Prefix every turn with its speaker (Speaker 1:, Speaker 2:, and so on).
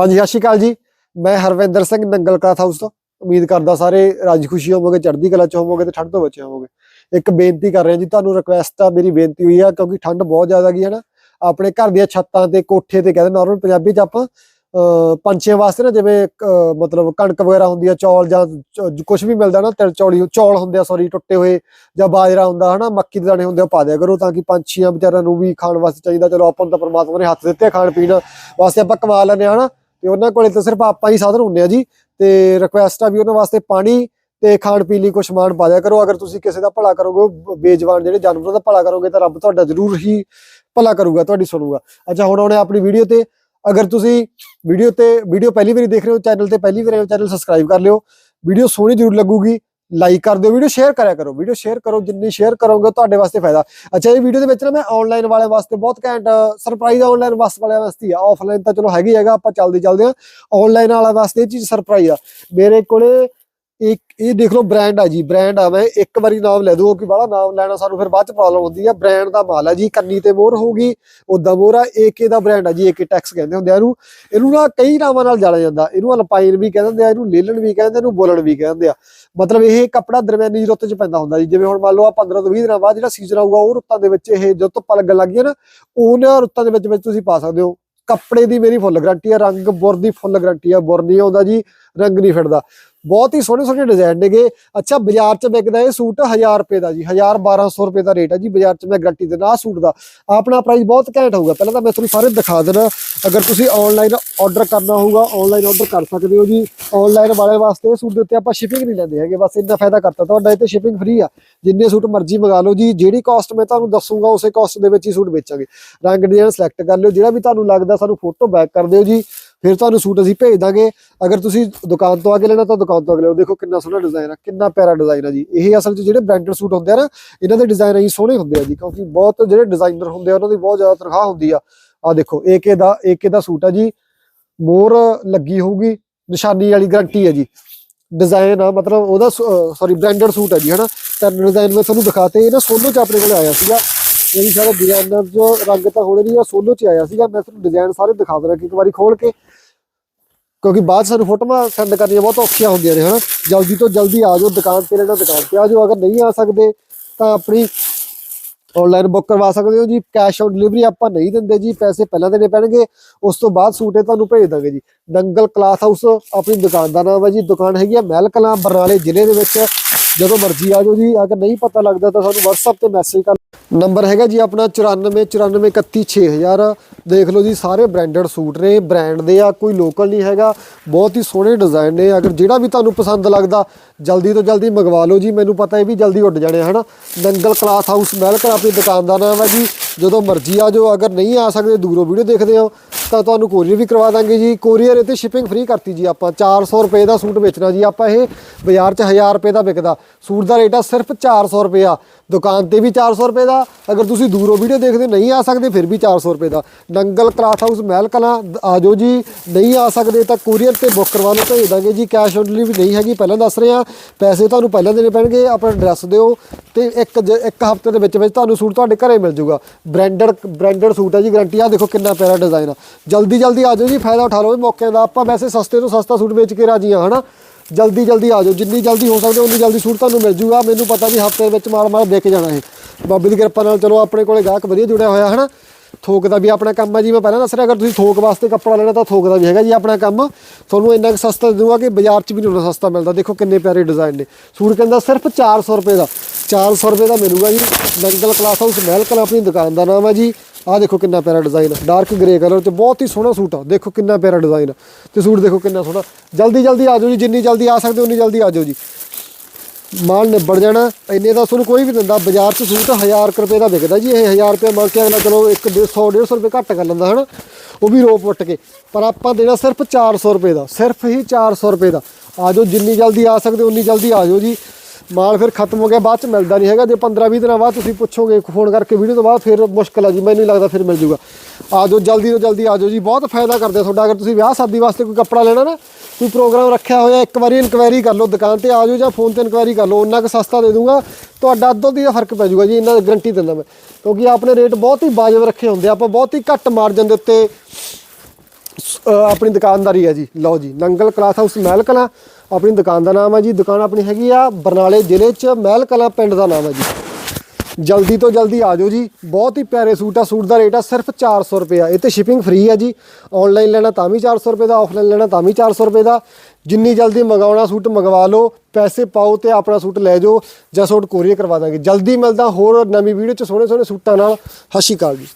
Speaker 1: ਹਾਂਜੀ, ਸਤਿ ਸ਼੍ਰੀ ਅਕਾਲ ਜੀ। ਮੈਂ ਹਰਵਿੰਦਰ ਸਿੰਘ, ਨੰਗਲ ਕਲਾਥ ਹਾਊਸ ਤੋਂ। ਉਮੀਦ ਕਰਦਾ ਸਾਰੇ ਰਾਜ ਖੁਸ਼ੀ ਹੋਵੋਗੇ, ਚੜ੍ਹਦੀ ਕਲਾ ਚ ਹੋਵੋਗੇ ਤੇ ਠੰਡ ਤੋਂ ਬਚੇ ਹੋਵੋਗੇ। ਇੱਕ ਬੇਨਤੀ ਕਰ ਰਿਹਾ ਜੀ, ਤੁਹਾਨੂੰ ਰਿਕੁਐਸਟ ਆ ਮੇਰੀ ਬੇਨਤੀ ਹੋਈ ਆ, ਕਿਉਂਕਿ ਠੰਡ ਬਹੁਤ ਜ਼ਿਆਦਾ ਗਈ ਹੈ ਨਾ। ਆਪਣੇ ਘਰ ਦੀਆਂ ਛੱਤਾਂ ਤੇ ਕੋਠੇ ਤੇ ਕਹਿੰਦੇ ਨਾਰਮਲ ਪੰਜਾਬੀ ਚ ਆਪਾਂ, ਅਹ, ਪੰਛੀਆਂ ਵਾਸਤੇ ਨਾ, ਜਿਵੇਂ ਮਤਲਬ ਕਣਕ ਵਗੈਰਾ ਹੁੰਦੀ ਆ, ਚੌਲ ਜਾਂ ਕੁਝ ਵੀ ਮਿਲਦਾ ਨਾ, ਤਿਲ ਚੌਲੀ, ਚੌਲ ਹੁੰਦੇ ਆ ਸੌਰੀ ਟੁੱਟੇ ਹੋਏ ਜਾਂ ਬਾਜਰਾ ਹੁੰਦਾ, ਹਨਾ, ਮੱਕੀ ਦੇ ਦਾਣੇ ਹੁੰਦੇ ਆ, ਉਹ ਪਾ ਦਿਆ ਕਰੋ ਤਾਂ ਕਿ ਪੰਛੀਆਂ ਵਿਚਾਰਿਆਂ ਨੂੰ ਵੀ ਖਾਣ ਵਾਸਤੇ ਚਾਹੀਦਾ। ਚਲੋ ਆਪਾਂ ਨੂੰ ਤਾਂ ਪਰਮਾਤਮਾ ਨੇ ਹੱਥ ਦਿੱਤੇ ਖਾਣ ਪੀਣ ਵਾਸਤੇ, ਆਪਾਂ ਕਮਾ ਲੈਂਦੇ ਆ, ਹਨਾ। ਤੇ ਉਹਨਾਂ ਕੋਲੇ ਤਾਂ ਸਿਰਫ ਆਪਾਂ ਹੀ ਸਾਧਨ ਹੁੰਦੇ ਆ ਜੀ, ਤੇ ਰਿਕੁਐਸਟ ਆ ਵੀ ਉਹਨਾਂ ਵਾਸਤੇ ਪਾਣੀ ਤੇ ਖਾਣ ਪੀਣ ਲਈ ਕੁਝ ਸਮਾਨ ਪਾ ਦਿਆ ਕਰੋ। ਅਗਰ ਤੁਸੀਂ ਕਿਸੇ ਦਾ ਭਲਾ ਕਰੋਗੇ ਬੇਜਵਾਨ ਜਿਹੜੇ ਜਾਨਵਰਾਂ ਦਾ ਭਲਾ ਕਰੋਗੇ, ਤਾਂ ਰੱਬ ਤੁਹਾਡਾ ਜ਼ਰੂਰ ਹੀ ਭਲਾ ਕਰੂਗਾ, ਤੁਹਾਡੀ ਸੁਣੂਗਾ। ਅੱਛਾ, ਹੁਣ ਆਉਣੇ ਆਪਣੀ ਵੀਡੀਓ ਤੇ। ਅਗਰ ਤੁਸੀਂ ਵੀਡੀਓ ਤੇ, ਵੀਡੀਓ ਪਹਿਲੀ ਵਾਰੀ ਦੇਖ ਰਹੇ ਹੋ, ਚੈਨਲ ਤੇ ਪਹਿਲੀ ਵਾਰ ਚੈਨਲ ਸਬਸਕ੍ਰਾਈਬ ਕਰ ਲਿਓ। ਵੀਡੀਓ ਸੋਹਣੀ ਜ਼ਰੂਰ ਲੱਗੂਗੀ। ਲਾਈਕ ਕਰ ਦਿਓ ਵੀਡੀਓ ਸ਼ੇਅਰ ਕਰਿਆ ਕਰੋ ਵੀਡੀਓ ਸ਼ੇਅਰ ਕਰੋ, ਜਿੰਨੀ ਸ਼ੇਅਰ ਕਰੋਗੇ ਤੁਹਾਡੇ ਵਾਸਤੇ ਫਾਇਦਾ। ਅੱਛਾ, ਇਹ ਵੀਡੀਓ ਦੇ ਵਿੱਚ ਨਾ ਮੈਂ ਆਨਲਾਈਨ ਵਾਲਿਆਂ ਵਾਸਤੇ ਬਹੁਤ ਘੈਂਟ ਸਰਪ੍ਰਾਈਜ਼ ਆਨਲਾਈਨ ਵਾਸਤੇ ਵਾਲਿਆਂ ਵਾਸਤੇ ਆ। ਆਫਲਾਈਨ ਤਾਂ ਚਲੋ ਹੈਗੀ ਹੈਗਾ, ਆਪਾਂ ਚੱਲਦੇ ਚੱਲਦੇ ਆ। ਆਨਲਾਈਨ ਵਾਲਿਆਂ ਵਾਸਤੇ ਇਹ ਚੀਜ਼ ਸਰਪ੍ਰਾਈਜ਼ ਆ। ਮੇਰੇ ਕੋਲੇ ਇਹ ਇਹ ਦੇਖ ਲਓ ਬ੍ਰਾਂਡ ਆ ਜੀ ਬ੍ਰਾਂਡ ਆ, ਮੈਂ ਇੱਕ ਵਾਰੀ ਨਾਮ ਲੈ ਦੂੰ ਕਿ ਬਾਹਲਾ ਨਾਮ ਲੈਣਾ ਸਾਨੂੰ ਫਿਰ ਬਾਅਦ ਚ ਪ੍ਰੋਬਲਮ ਹੁੰਦੀ ਆ। ਬ੍ਰਾਂਡ ਦਾ ਮਾਲ ਆ ਜੀ, ਕੰਨੀ ਤੇ ਮੋਹਰ ਹੋਊਗੀ ਉਦਾਂ ਮੋਹਰ ਆ ਏਕੇ ਦਾ ਬ੍ਰਾਂਡ ਆ ਜੀ ਏਕੇ ਟੈਕਸ ਕਹਿੰਦੇ ਹੁੰਦੇ ਆ ਇਹਨੂੰ। ਇਹਨੂੰ ਨਾ ਕਈ ਨਾਵਾਂ ਨਾਲ ਜਾਣਿਆ ਜਾਂਦਾ। ਇਹਨੂੰ ਅਲਪਾਈਨ ਵੀ ਕਹਿੰਦੇ ਆ, ਇਹਨੂੰ ਲੇਲਣ ਵੀ ਕਹਿੰਦੇ, ਇਹਨੂੰ ਬੋਲਣ ਵੀ ਕਹਿੰਦੇ ਆ। ਮਤਲਬ ਇਹ ਕੱਪੜਾ ਦਰਮਿਆਨੀ ਰੁੱਤ 'ਚ ਪੈਂਦਾ ਹੁੰਦਾ ਜੀ। ਜਿਵੇਂ ਹੁਣ ਮੰਨ ਲਓ ਆ 15 ਤੋਂ 20 ਦਿਨਾਂ ਬਾਅਦ ਜਿਹੜਾ ਸੀਜ਼ਨ ਆਊਗਾ, ਉਹ ਰੁੱਤਾਂ ਦੇ ਵਿੱਚ ਇਹ ਜਦੋਂ ਧੁੱਪਾਂ ਲੱਗਣ ਲੱਗ ਗਈਆਂ ਨਾ, ਉਹਨਾਂ ਰੁੱਤਾਂ ਦੇ ਵਿੱਚ ਵਿੱਚ ਤੁਸੀਂ ਪਾ ਸਕਦੇ ਹੋ। ਕੱਪੜੇ ਦੀ ਮੇਰੀ ਫੁੱਲ ਗਾਰੰਟੀ ਆ, ਰੰਗ ਬੁਰ ਦੀ ਫੁੱਲ ਗਾਰੰਟੀ ਆ, ਬੁਰ ਨਹੀਂ ਆਉਂਦਾ ਜੀ, ਰੰਗ ਨਹੀਂ ਫਿਰਦਾ। ਬਹੁਤ ਹੀ ਸੋਹਣੇ ਸੋਹਣੇ ਡਿਜ਼ਾਈਨ ਨੇਗੇ ਅੱਛਾ, ਬਾਜ਼ਾਰ 'ਚ ਵਿਕਦਾ ਇਹ ਸੂਟ 1000 ਰੁਪਏ ਦਾ ਜੀ 1000 1200 ਰੁਪਏ ਦਾ ਰੇਟ ਹੈ ਜੀ, ਬਾਜ਼ਾਰ 'ਚ ਮੈਂ ਗਾਰੰਟੀ ਦਿੰਦਾ ਆਹ ਸੂਟ ਦਾ। ਆਪਣਾ ਪ੍ਰਾਈਸ ਬਹੁਤ ਘੈਂਟ ਹੋਊਗਾ। ਪਹਿਲਾਂ ਤਾਂ ਮੈਂ ਤੁਹਾਨੂੰ ਸਾਰੇ ਦਿਖਾ ਦੇਣਾ ਅਗਰ ਤੁਸੀਂ ਆਨਲਾਈਨ ਆਰਡਰ ਕਰਨਾ ਹੋਊਗਾ ਆਨਲਾਈਨ ਆਰਡਰ ਕਰ ਸਕਦੇ ਹੋ ਜੀ। ਆਨਲਾਈਨ ਵਾਲੇ ਵਾਸਤੇ ਸੂਟ ਦੇ ਉੱਤੇ ਆਪਾਂ ਸ਼ਿਪਿੰਗ ਨਹੀਂ ਲੈਂਦੇ ਹੈਗੇ, ਬਸ ਇੰਨਾ ਫਾਇਦਾ ਕਰਤਾ ਤੁਹਾਡਾ, ਇਹ ਤੇ ਸ਼ਿਪਿੰਗ ਫ੍ਰੀ ਆ। ਜਿੰਨੇ ਸੂਟ ਮਰਜ਼ੀ ਮੰਗਾ ਲਓ ਜੀ, ਜਿਹੜੀ ਕਾਸਟ ਮੈਂ ਤੁਹਾਨੂੰ ਦੱਸੂਗਾ, ਉਸੇ ਕਾਸਟ ਦੇ ਵਿੱਚ ਹੀ ਸੂਟ ਵੇਚਾਂਗੇ। ਰੰਗ ਡਿਜ਼ਾਈਨ ਸਿਲੈਕਟ ਕਰ ਲਿਓ, ਜਿਹੜਾ ਵੀ ਤੁਹਾਨੂੰ ਲੱਗਦਾ ਸਾਨੂੰ ਫੋਟੋ ਬੈਕ ਕਰ ਦਿਓ ਜੀ। ਫਿਰ ਤੁਹਾਨੂੰ ਸੂਟ ਅਸੀਂ ਭੇਜ ਦਾਂਗੇ। ਅਗਰ ਤੁਸੀਂ ਦੁਕਾਨ ਤੋਂ ਆ ਕੇ ਲੈਣਾ ਤਾਂ ਦੁਕਾਨ ਤੋਂ ਆ ਕੇ ਲਓ ਦੇਖੋ ਕਿੰਨਾ ਸੋਹਣਾ ਡਿਜ਼ਾਈਨ ਆ, ਕਿੰਨਾ ਪਿਆਰਾ ਡਿਜ਼ਾਈਨ ਆ ਜੀ। ਇਹ ਅਸਲ 'ਚ ਜਿਹੜੇ ਬ੍ਰਾਂਡਡ ਸੂਟ ਹੁੰਦੇ ਆ ਨਾ, ਇਹਨਾਂ ਦੇ ਡਿਜ਼ਾਈਨ ਹੀ ਸੋਹਣੇ ਹੁੰਦੇ ਆ ਜੀ, ਕਿਉਂਕਿ ਬਹੁਤ ਜਿਹੜੇ ਡਿਜ਼ਾਈਨਰ ਹੁੰਦੇ ਆ, ਉਹਨਾਂ ਦੀ ਬਹੁਤ ਜ਼ਿਆਦਾ ਤਨਖਾਹ ਹੁੰਦੀ ਆ। ਆ ਦੇਖੋ ਏਕੇ ਦਾ ਏਕੇ ਦਾ ਸੂਟ ਆ ਜੀ। ਮੋਰ ਲੱਗੀ ਹੋਊਗੀ, ਨਿਸ਼ਾਨੀ ਵਾਲੀ ਗਾਰੰਟੀ ਹੈ ਜੀ। ਡਿਜ਼ਾਈਨ ਆ, ਮਤਲਬ ਉਹਦਾ ਸੌਰੀ ਬ੍ਰਾਂਡਡ ਸੂਟ ਹੈ ਜੀ, ਹਨਾ? ਤਾਂ ਡਿਜ਼ਾਈਨ ਮੈਂ ਤੁਹਾਨੂੰ ਦਿਖਾਤੇ ਇਹ ਨਾ ਸੋਲੋ ਚ ਆਪਣੇ ਕੋਲ ਆਇਆ ਸੀਗਾ। ਇਹ ਵੀ ਸਾਰੇ ਡਿਜ਼ਾਈਨਰ ਜੋ ਰੰਗ ਤਾਂ ਹੋਣੇ ਨਹੀਂ ਆ ਸੋਲੋ ਚ ਆਇਆ ਸੀਗਾ। ਮੈਂ ਤੁਹਾਨੂੰ ਡਿਜ਼ਾਈਨ ਸਾਰੇ ਦਿਖਾ ਦੇਣਾ ਇੱਕ ਵਾਰੀ ਖੋਲ ਕੇ। ਕਿਉਂਕਿ ਬਾਅਦ 'ਚ ਸਾਨੂੰ ਫੋਟੋਆਂ ਸੈਂਡ ਕਰਨੀਆਂ ਬਹੁਤ ਔਖੀਆਂ ਹੁੰਦੀਆਂ ਨੇ, ਹਨਾ? ਜਲਦੀ ਤੋਂ ਜਲਦੀ ਆ ਜਾਓ, ਦੁਕਾਨ ਤੇ ਲੈਣਾ ਦੁਕਾਨ ਤੇ ਆ ਜਾਓ। ਅਗਰ ਨਹੀਂ ਆ ਸਕਦੇ, ਤਾਂ ਆਪਣੀ ਆਨਲਾਈਨ ਬੁੱਕ ਕਰਵਾ ਸਕਦੇ ਹੋ ਜੀ। ਕੈਸ਼ ਔਨ ਡਿਲੀਵਰੀ ਆਪਾਂ ਨਹੀਂ ਦਿੰਦੇ ਜੀ, ਪੈਸੇ ਪਹਿਲਾਂ ਦੇਣੇ ਪੈਣਗੇ। ਉਸ ਤੋਂ ਬਾਅਦ ਸੂਟ ਤੁਹਾਨੂੰ ਭੇਜ ਦਾਂਗੇ ਜੀ। ਦੰਗਲ ਕਲਾਥ ਹਾਊਸ, ਆਪਣੀ ਦੁਕਾਨ ਦਾ ਨਾਮ ਹੈ ਜੀ। ਦੁਕਾਨ ਹੈਗੀ ਆ ਮਹਿਲ ਕਲਾਂ, ਬਰਨਾਲੇ ਜ਼ਿਲ੍ਹੇ ਦੇ ਵਿੱਚ। ਜਦੋਂ ਮਰਜ਼ੀ ਆ ਜਾਓ ਜੀ ਅਗਰ ਨਹੀਂ ਪਤਾ ਲੱਗਦਾ ਤਾਂ ਸਾਨੂੰ WhatsApp ਤੇ ਮੈਸੇਜ ਕਰ ਨੰਬਰ ਹੈਗਾ ਜੀ ਆਪਣਾ 94 94 31 6000 ਦੇਖ ਲਓ ਜੀ ਸਾਰੇ ਬ੍ਰਾਂਡਡ ਸੂਟ ਨੇ ਬ੍ਰਾਂਡ ਦੇ ਆ ਕੋਈ ਲੋਕਲ ਨਹੀਂ ਹੈਗਾ। ਬਹੁਤ ਹੀ ਸੋਹਣੇ ਡਿਜ਼ਾਈਨ ਨੇ ਅਗਰ ਜਿਹੜਾ ਵੀ ਤੁਹਾਨੂੰ ਪਸੰਦ ਲੱਗਦਾ ਜਲਦੀ ਤੋਂ ਜਲਦੀ ਮੰਗਵਾ ਲਓ ਜੀ। ਮੈਨੂੰ ਪਤਾ ਇਹ ਵੀ ਜਲਦੀ ਉੱਡ ਜਾਣੇ ਆ, ਹਨਾ? ਦੰਗਲ ਕਲਾਥ ਹਾਊਸ ਮਹਿਲਕਰ ਆਪਣੀ ਦੁਕਾਨ ਦਾ ਨਾਮ ਹੈ ਜੀ। ਜਦੋਂ ਮਰਜ਼ੀ ਆ ਜਾਓ, ਅਗਰ ਨਹੀਂ ਆ ਸਕਦੇ, ਦੂਰੋਂ ਵੀਡੀਓ ਦੇਖਦੇ ਹੋ, ਤਾਂ ਤੁਹਾਨੂੰ ਕੋਰੀਅਰ ਵੀ ਕਰਵਾ ਦਾਂਗੇ ਜੀ। ਕੋਰੀਅਰ ਇਹ ਤੇ ਸ਼ਿਪਿੰਗ ਫ੍ਰੀ ਕਰਤੀ ਜੀ ਆਪਾਂ। 400 ਰੁਪਏ ਦਾ ਸੂਟ ਵੇਚਣਾ ਜੀ। ਆਪਾਂ ਇਹ ਬਾਜ਼ਾਰ 'ਚ 1000 ਰੁਪਏ ਦਾ ਵਿਕਦਾ। ਸੂਟ ਦਾ ਰੇਟ ਆ ਸਿਰਫ 400 ਰੁਪਏ ਆ। ਦੁਕਾਨ ਤੇ ਵੀ 400 ਰੁਪਏ ਦਾ, ਅਗਰ ਤੁਸੀਂ ਦੂਰੋਂ ਵੀਡੀਓ ਦੇਖਦੇ ਨਹੀਂ ਆ ਸਕਦੇ, ਫਿਰ ਵੀ 400 ਰੁਪਏ ਦਾ। ਨੰਗਲ ਕਲਾਥ ਹਾਊਸ ਮਹਿਲ ਕਲਾਂ ਆ ਜਾਓ ਜੀ, ਨਹੀਂ ਆ ਸਕਦੇ ਤਾਂ ਕੋਰੀਅਰ ਤੇ ਬੁੱਕ ਕਰਵਾ ਲਓ, ਭੇਜ ਦਾਂਗੇ ਜੀ, ਕੈਸ਼ ਔਨ ਡਿਲੀਵਰੀ ਨਹੀਂ ਹੈਗੀ, ਪਹਿਲਾਂ ਦੱਸ ਰਹੇ ਆ ਪੈਸੇ ਤੁਹਾਨੂੰ ਪਹਿਲਾਂ ਦੇਣੇ ਪੈਣਗੇ, ਆਪਣਾ ਐਡਰੈਸ ਦਿਓ, ਤੇ ਇੱਕ ਜ- ਇੱਕ ਹਫ਼ਤੇ ਦੇ ਵਿੱਚ ਵਿੱਚ ਤੁਹਾਨੂੰ ਸੂਟ ਤੁਹਾਡੇ ਘਰੇ ਮਿਲ ਜਾਊਗਾ ਬ੍ਰਾਂਡਡ ਬ੍ਰਾਂਡਡ ਸੂਟ ਹੈ ਜੀ, ਗਾਰੰਟੀ ਆ ਦੇਖੋ ਕਿੰਨਾ ਪਿਆਰਾ ਡਿਜ਼ਾਈਨ ਆ। ਜਲਦੀ ਜਲਦੀ ਆ ਜਾਓ ਜੀ, ਫਾਇਦਾ ਉਠਾ ਲਓ ਇਹ ਮੌਕੇ ਦਾ, ਆਪਾਂ ਵੈਸੇ ਸਸਤੇ ਤੋਂ ਸਸਤਾ ਸੂਟ ਵੇਚ ਕੇ ਰਾਜੀ ਆ ਹਨਾ? ਜਲਦੀ ਜਲਦੀ ਆ ਜਾਓ, ਜਿੰਨੀ ਜਲਦੀ ਹੋ ਸਕਦੇ ਉਨੀ ਜਲਦੀ ਸੂਟ ਤੁਹਾਨੂੰ ਮਿਲ ਜੂਗਾ। ਮੈਨੂੰ ਪਤਾ ਵੀ ਹਫ਼ਤੇ ਵਿੱਚ ਮਾਲ ਮਾਲ ਵਿਕ ਜਾਣਾ ਇਹ। ਬਾਬੇ ਦੀ ਕਿਰਪਾ ਨਾਲ ਚਲੋ ਆਪਣੇ ਕੋਲੇ ਗਾਹਕ ਵਧੀਆ ਜੁੜਿਆ ਹੋਇਆ, ਹਨਾ? ਥੋਕ ਦਾ ਵੀ ਆਪਣਾ ਕੰਮ ਹੈ ਜੀ। ਮੈਂ ਪਹਿਲਾਂ ਦੱਸ ਰਿਹਾ, ਅਗਰ ਤੁਸੀਂ ਥੋਕ ਵਾਸਤੇ ਕੱਪੜਾ ਲੈਣਾ ਤਾਂ ਥੋਕ ਦਾ ਵੀ ਹੈਗਾ ਜੀ ਆਪਣਾ ਕੰਮ। ਤੁਹਾਨੂੰ ਇੰਨਾ ਕੁ ਸਸਤਾ ਦੂੰਗਾ ਕਿ ਬਾਜ਼ਾਰ 'ਚ ਵੀ ਨਹੀਂ ਸਸਤਾ ਮਿਲਦਾ। ਦੇਖੋ ਕਿੰਨੇ ਪਿਆਰੇ ਡਿਜ਼ਾਈਨ ਨੇ। ਸੂਟ ਕਹਿੰਦਾ ਸਿਰਫ 400 ਰੁਪਏ ਦਾ। 400 ਰੁਪਏ ਦਾ ਮਿਲੂਗਾ ਜੀ। ਦੰਗਲ ਕਲਾਸ ਹਾਊਸ ਮਹਿਲ ਕਲਾਂ ਆਪਣੀ ਦੁਕਾਨ ਦਾ ਨਾਮ ਹੈ ਜੀ। ਆਹ ਦੇਖੋ ਕਿੰਨਾ ਪਿਆਰਾ ਡਿਜ਼ਾਈਨ ਡਾਰਕ ਗ੍ਰੇ ਕਲਰ 'ਚ ਬਹੁਤ ਹੀ ਸੋਹਣਾ ਸੂਟ ਆ। ਦੇਖੋ ਕਿੰਨਾ ਪਿਆਰਾ ਡਿਜ਼ਾਈਨ ਤੇ ਸੂਟ ਦੇਖੋ ਕਿੰਨਾ ਸੋਹਣਾ। ਜਲਦੀ ਜਲਦੀ ਆ ਜਾਓ ਜੀ, ਜਿੰਨੀ ਜਲਦੀ ਆ ਸਕਦੇ ਉਨੀ ਜਲਦੀ ਆ ਜਾਓ ਜੀ। ਮਾਲ ਨਿਬੜ ਜਾਣਾ। ਇੰਨੇ ਦਾ ਤੁਹਾਨੂੰ ਕੋਈ ਵੀ ਦਿੰਦਾ, ਬਾਜ਼ਾਰ 'ਚ ਸੂਟ 1000 ਰੁਪਏ ਦਾ ਵਿਕਦਾ ਜੀ। ਇਹ 1000 ਰੁਪਏ ਮੰਗ ਕੇ ਅਗਲਾ ਚਲੋ 1 100 150 ਰੁਪਏ ਘੱਟ ਕਰ ਲੈਂਦਾ, ਹਨਾ? ਉਹ ਵੀ ਰੋਪ ਵੱਟ ਕੇ। ਪਰ ਆਪਾਂ ਦੇਣਾ ਸਿਰਫ 400 ਰੁਪਏ ਦਾ। ਸਿਰਫ ਹੀ 400 ਰੁਪਏ ਦਾ। ਆ ਜਾਓ, ਜਿੰਨੀ ਜਲਦੀ ਆ ਸਕਦੇ ਉਨੀ ਜਲਦੀ ਆ ਜਾਓ ਜੀ। ਮਾਲ ਫਿਰ ਖਤਮ ਹੋ ਗਿਆ, ਬਾਅਦ ਚ ਮਿਲਦਾ ਨਹੀਂ ਹੈਗਾ। ਜੇ 15 20 ਦਿਨਾਂ ਬਾਅਦ ਤੁਸੀਂ ਪੁੱਛੋਗੇ, ਫੋਨ ਕਰਕੇ ਵੀਡੀਓ ਤੋਂ ਬਾਅਦ ਫਿਰ ਮੁਸ਼ਕਲ ਆ ਜੀ, ਮੈਨੂੰ ਨਹੀਂ ਲੱਗਦਾ ਫਿਰ ਮਿਲ ਜੂਗਾ। ਆ ਜਾਓ, ਜਲਦੀ ਤੋਂ ਜਲਦੀ ਆ ਜਾਓ ਜੀ, ਬਹੁਤ ਫਾਇਦਾ ਕਰਦੇ ਤੁਹਾਡਾ। ਅਗਰ ਤੁਸੀਂ ਵਿਆਹ ਸ਼ਾਦੀ ਵਾਸਤੇ ਕੋਈ ਕੱਪੜਾ ਲੈਣਾ ਨਾ, ਕੋਈ ਪ੍ਰੋਗਰਾਮ ਰੱਖਿਆ ਹੋਇਆ, ਇੱਕ ਵਾਰੀ ਇਨਕੁਆਇਰੀ ਕਰ ਲਓ, ਦੁਕਾਨ ਤੇ ਆ ਜਾਓ ਜਾਂ ਫੋਨ ਤੇ ਇਨਕੁਆਇਰੀ ਕਰ ਲਓ ਉਹਨਾਂ ਕੁ ਸਸਤਾ ਦੇ ਦੂੰਗਾ, ਤੁਹਾਡਾ ਅੱਧੋ ਦੀ ਫ਼ਰਕ ਪੈ ਜਾਊਗਾ ਜੀ ਇਹਨਾਂ ਦੀ ਗਰੰਟੀ ਦਿੰਦਾ ਮੈਂ। ਕਿਉਂਕਿ ਆਪਣੇ ਰੇਟ ਬਹੁਤ ਹੀ ਵਾਜਬ ਰੱਖੇ ਹੁੰਦੇ ਆਪਾਂ ਬਹੁਤ ਹੀ ਘੱਟ ਮਾਰਜਨ ਦੇ ਉੱਤੇ ਸ- ਆਪਣੀ ਦੁਕਾਨਦਾਰੀ ਹੈ ਜੀ। ਲਓ ਜੀ ਨੰਗਲ ਕਲਾਥ ਹਾਊਸ ਮਹਿਲ ਕਲਾਂ। ਆਪਣੀ ਦੁਕਾਨ ਦਾ ਨਾਮ ਹੈ ਜੀ। ਦੁਕਾਨ ਆਪਣੀ ਹੈਗੀ ਆ ਬਰਨਾਲੇ ਜ਼ਿਲ੍ਹੇ 'ਚ ਮਹਿਲ ਕਲਾਂ ਪਿੰਡ ਦਾ ਨਾਮ ਹੈ ਜੀ। ਜਲਦੀ ਤੋਂ ਜਲਦੀ ਆ ਜਾਓ ਜੀ। ਬਹੁਤ ਹੀ ਪਿਆਰੇ ਸੂਟ ਆ। ਸੂਟ ਦਾ ਰੇਟ ਆ ਸਿਰਫ 400 ਰੁਪਏ ਆ। ਇਹ ਤੇ ਸ਼ਿਪਿੰਗ ਫ੍ਰੀ ਆ ਜੀ। ਆਨਲਾਈਨ ਲੈਣਾ ਤਾਂ ਵੀ 400 ਰੁਪਏ ਦਾ ਆਫਲਾਈਨ ਲੈਣਾ ਤਾਂ ਵੀ 400 ਰੁਪਏ ਦਾ। ਜਿੰਨੀ ਜਲਦੀ ਮੰਗਾਉਣਾ ਸੂਟ ਮੰਗਵਾ ਲਓ, ਪੈਸੇ ਪਾਓ ਤੇ ਆਪਣਾ ਸੂਟ ਲੈ ਜਾਓ ਜਾਂ ਸੂਟ ਕੋਰੀਅਰ ਕਰਵਾ ਦਾਂਗੇ। ਜਲਦੀ ਮਿਲਦਾ ਹੋਰ ਨਵੀਂ ਵੀਡੀਓ ਚ ਸੋਹਣੇ ਸੋਹਣੇ ਸੂਟਾਂ ਨਾਲ। ਸਤਿ ਸ਼੍ਰੀ ਅਕਾਲ ਜੀ।